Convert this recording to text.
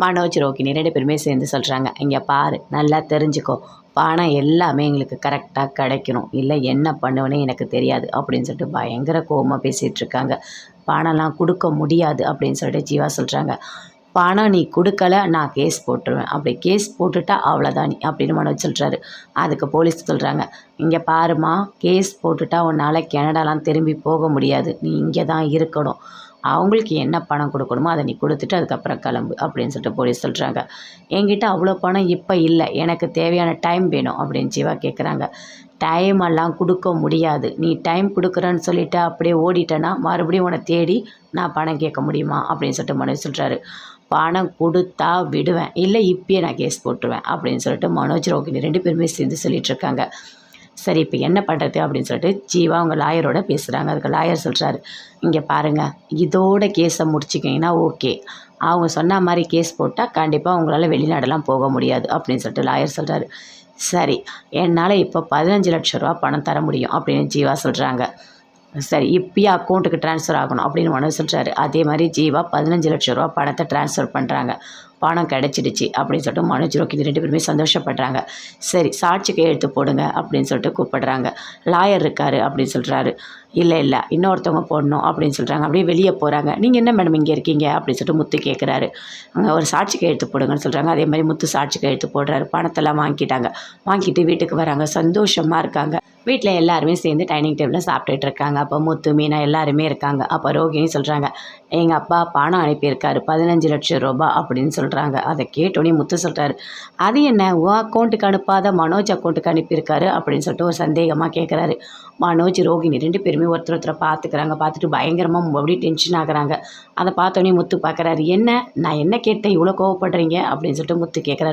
மனோஜ் ரோகிணி ரெண்டு பேருமே சேர்ந்து சொல்கிறாங்க இங்கே பாரு நல்லா தெரிஞ்சுக்கோ. பணம் எல்லாமே எங்களுக்கு கரெக்டாக கிடைக்கணும். இல்லை என்ன பண்ணுவேனே எனக்கு தெரியாது. அப்படின்னு சொல்லிட்டு பயங்கர கோவமாக பேசிகிட்ருக்காங்க பணம்லாம் கொடுக்க முடியாது. அப்படின்னு சொல்லிட்டு ஜீவா சொல்கிறாங்க பணம் நீ கொடுக்கல நான் கேஸ் போட்டுருவேன். அப்படி கேஸ் போட்டுட்டா அவ்வளோதான் நீ அப்படின்னு மனோஜ் சொல்கிறாரு அதுக்கு போலீஸ் சொல்கிறாங்க இங்கே பாருமா கேஸ் போட்டுட்டா உன்னால் கனடாலாம் திரும்பி போக முடியாது. நீ இங்கே தான் இருக்கணும். அவங்களுக்கு என்ன பணம் கொடுக்கணுமோ அதை நீ கொடுத்துட்டு அதுக்கப்புறம் கிளம்பு அப்படின்னு சொல்லிட்டு போலீஸ் சொல்கிறாங்க என்கிட்ட அவ்வளோ பணம் இப்போ இல்லை. எனக்கு தேவையான டைம் வேணும் அப்படின்னு ஜீவா கேட்குறாங்க டைம் எல்லாம் கொடுக்க முடியாது. நீ டைம் கொடுக்குறேன்னு சொல்லிட்டு அப்படியே ஓடிட்டேன்னா மறுபடியும் உன்னை தேடி நான் பணம் கேட்க முடியுமா அப்படின்னு சொல்லிட்டு மனோஜ் சொல்கிறாரு பணம் கொடுத்தா விடுவேன். இல்லை இப்பயே நான் கேஸ் போட்டுருவேன் அப்படின்னு சொல்லிட்டு மனோஜ் ரோகிணி ரெண்டு பேருமே சேர்ந்து சொல்லிகிட்ருக்காங்க இருக்காங்க. சரி இப்போ என்ன பண்ணுறது அப்படின்னு சொல்லிட்டு ஜீவா அவங்க லாயரோட பேசுகிறாங்க அதுக்கு லாயர் சொல்கிறாரு இங்கே பாருங்கள் இதோட கேஸை முடிச்சிக்கிங்கன்னா ஓகே. அவங்க சொன்ன மாதிரி கேஸ் போட்டால் கண்டிப்பாக உங்களால் வெளிநாடெல்லாம் போக முடியாது அப்படின்னு சொல்லிட்டு லாயர் சொல்கிறாரு சரி என்னால் இப்போ பதினஞ்சு லட்ச ரூபா பணம் தர முடியும் அப்படின்னு ஜீவா சொல்கிறாங்க சரி இப்பயே அக்கௌண்ட்டுக்கு ட்ரான்ஸ்ஃபர் ஆகணும் அப்படின்னு மனு சொல்கிறாரு அதே மாதிரி ஜீவா பதினஞ்சு லட்ச ரூபா பணத்தை ட்ரான்ஸ்ஃபர் பண்ணுறாங்க பணம் கிடச்சிடுச்சு அப்படின்னு சொல்லிட்டு மனோஜ் ரோக்கி ரெண்டு பேருமே சந்தோஷப்படுறாங்க. சரி சாட்சிக்கு எடுத்து போடுங்க அப்படின்னு சொல்லிட்டு கூப்பிடுறாங்க. லாயர் இருக்காரு அப்படின்னு சொல்கிறாரு இல்லை இல்லை இன்னொருத்தவங்க போடணும் அப்படின்னு சொல்கிறாங்க அப்படியே வெளியே போகிறாங்க நீங்கள் என்ன மேடம் இங்கே இருக்கீங்க? அப்படின்னு சொல்லிட்டு முத்து கேட்குறாரு அங்கே ஒரு சாட்சி கையெழுத்து போடுங்கன்னு சொல்கிறாங்க அதே மாதிரி முத்து சாட்சி கையெழுத்து போடுறாரு. பணத்தெல்லாம் வாங்கிட்டாங்க. வாங்கிட்டு வீட்டுக்கு வராங்க. சந்தோஷமாக இருக்காங்க. வீட்டில் எல்லாருமே சேர்ந்து டைனிங் டேபிளில் சாப்பிட்டுட்டு இருக்காங்க அப்போ முத்து மீனா எல்லாருமே இருக்காங்க. அப்போ ரோகிணி சொல்கிறாங்க எங்கள் அப்பா பணம் அனுப்பியிருக்காரு பதினஞ்சு லட்சம் ரூபாய் அப்படின்னு சொல்கிறாங்க அதை கேட்டோன்னே முத்து சொல்கிறாரு அது என்ன? உன் அக்கௌண்ட்டுக்கு அனுப்பாத மனோஜ் அக்கௌண்ட்டுக்கு அனுப்பியிருக்காரு அப்படின்னு சொல்லிட்டு ஒரு சந்தேகமாக கேட்குறாரு மனோஜ் ரோகிணி ரெண்டு பேருமே ஒருத்தர் ஒருத்தரை பார்த்துக்கிறாங்க. பார்த்துட்டு பயங்கரமாக அப்படியே டென்ஷன் ஆகுறாங்க. அதை பார்த்தோன்னே முத்து பார்க்குறாரு என்ன? நான் என்ன கேட்டேன்? இவ்வளோ கோவப்படுறீங்க? அப்படின்னு சொல்லிட்டு முத்து கேட்குறாரு